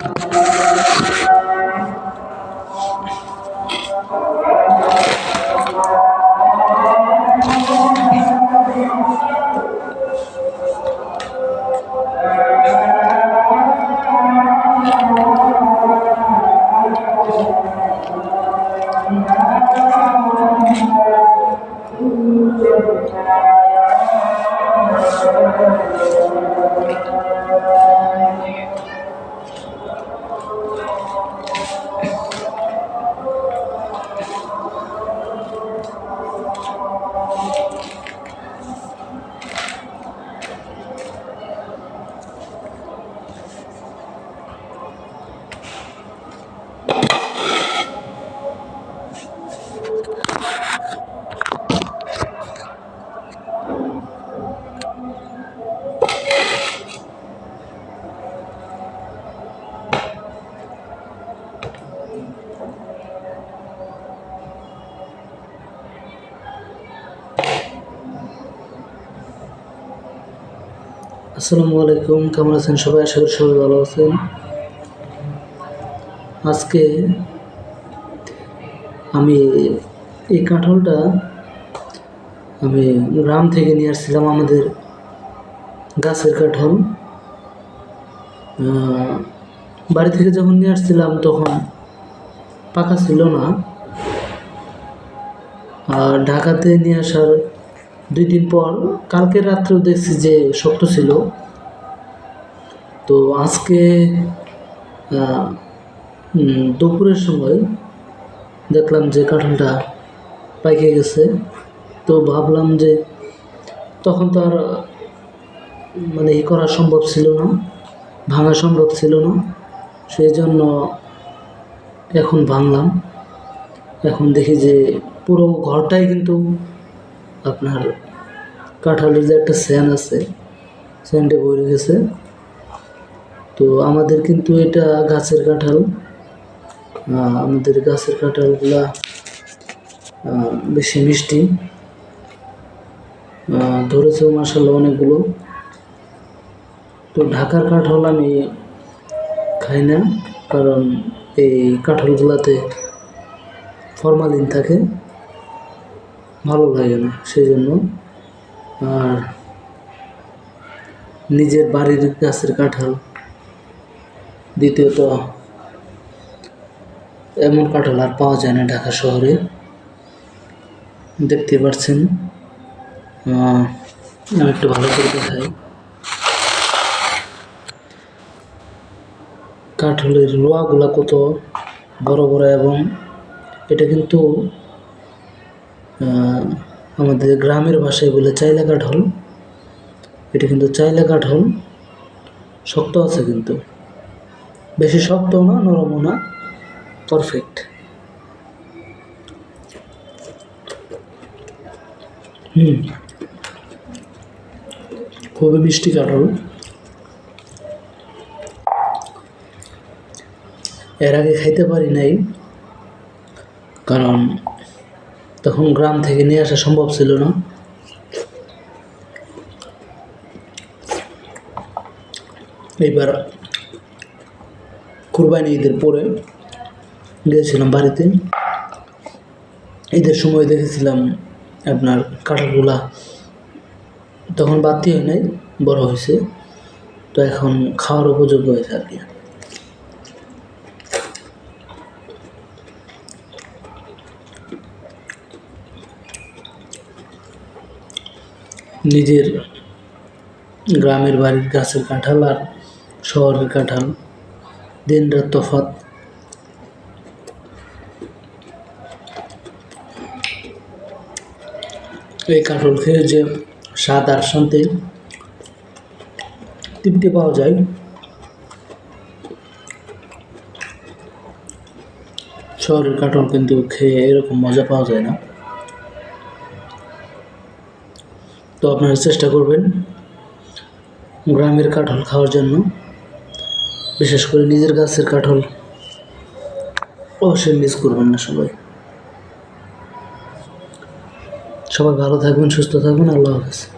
you আসসালামু আলাইকুম, কেমন আছেন সবাই? আশা করি সবাই ভালো আছেন। আজকে আমি এই কাঁঠালটা আমি গ্রাম থেকে নিয়ে আসছিলাম আমাদের গাছের কাঁঠাল। বাড়ি থেকে যখন নিয়ে আসছিলাম তখন পাকা ছিল না। আর ঢাকাতে নিয়ে আসার দুই দিন পর, কালকে রাত্রেও দেখছি যে শক্ত ছিল। তো আজকে দুপুরের সময় দেখলাম যে কাঁঠালটা পাইকে গেছে। তো ভাবলাম যে তখন তো আর মানে ই করা সম্ভব ছিল না, ভাঙা সম্ভব ছিল না। সেই জন্য এখন ভাঙলাম। এখন দেখি যে পুরো ঘরটাই কিন্তু আপনার কাঁঠালের যে একটা স্যান আছে স্যানটা ভরে গেছে। তো আমাদের কিন্তু এটা গাছের কাঁঠাল। আমাদের গাছের কাঁঠালগুলা বেশি মিষ্টি। আহ, ধরেছেও মাসাল্লাহ অনেকগুলো। তো ঢাকার কাঁঠাল আমি খাই না কারণ এই কাঁঠালগুলাতে ফরমালিন থাকে। ভালো লাগে না সেই জন্য আর নিজের বাড়ির গাছের কাঁঠাল। দ্বিতীয়ত, এমন কাঁঠাল আর পাওয়া যায় না ঢাকা শহরে। দেখতে পাচ্ছেন আমি একটু ভালো করে দেখাই। কাঁঠালের লোয়াগুলা কত বড় বড় এবং এটা কিন্তু আমাদের গ্রামের ভাষায় বলে চাইলা কাঠল এটা কিন্তু চাইলা কাঠল শক্ত আছে কিন্তু। বেশি শক্ত না নরমও না। পারফেক্ট হুম। খুবই মিষ্টি কাঠল। এর আগে খাইতে পারি নাই। কারণ তখন গ্রাম থেকে নিয়ে আসা সম্ভব ছিল না। এইবার কুরবানি ঈদের পরে গিয়েছিলাম বাড়িতে। ঈদের সময় দেখেছিলাম আপনার কাঁঠালগুলা। তখন বাড়তি হয় নাই, বড় হয়েছে। তো এখন খাওয়ার উপযোগ্য হয়েছে আর কি। নিজের গ্রামের বাড়ির গাছের কাঁঠাল আর শহরের কাঁঠাল। দিন রাত তফাৎ। এই কাঁঠাল খেয়ে যে স্বাদ আর শান্তি তৃপ্তি পাওয়া যায়। শহরের কাঁঠাল কিন্তু খেয়ে এরকম মজা পাওয়া যায় না। তো আপনারা চেষ্টা করবেন গ্রামের কাঁঠাল খাওয়ার জন্য, বিশেষ করে নিজের গাছের কাঁঠাল। অবশ্যই মিস করবেন না সবাই। সবাই ভালো থাকবেন, সুস্থ থাকবেন, আল্লাহ হাফেজ।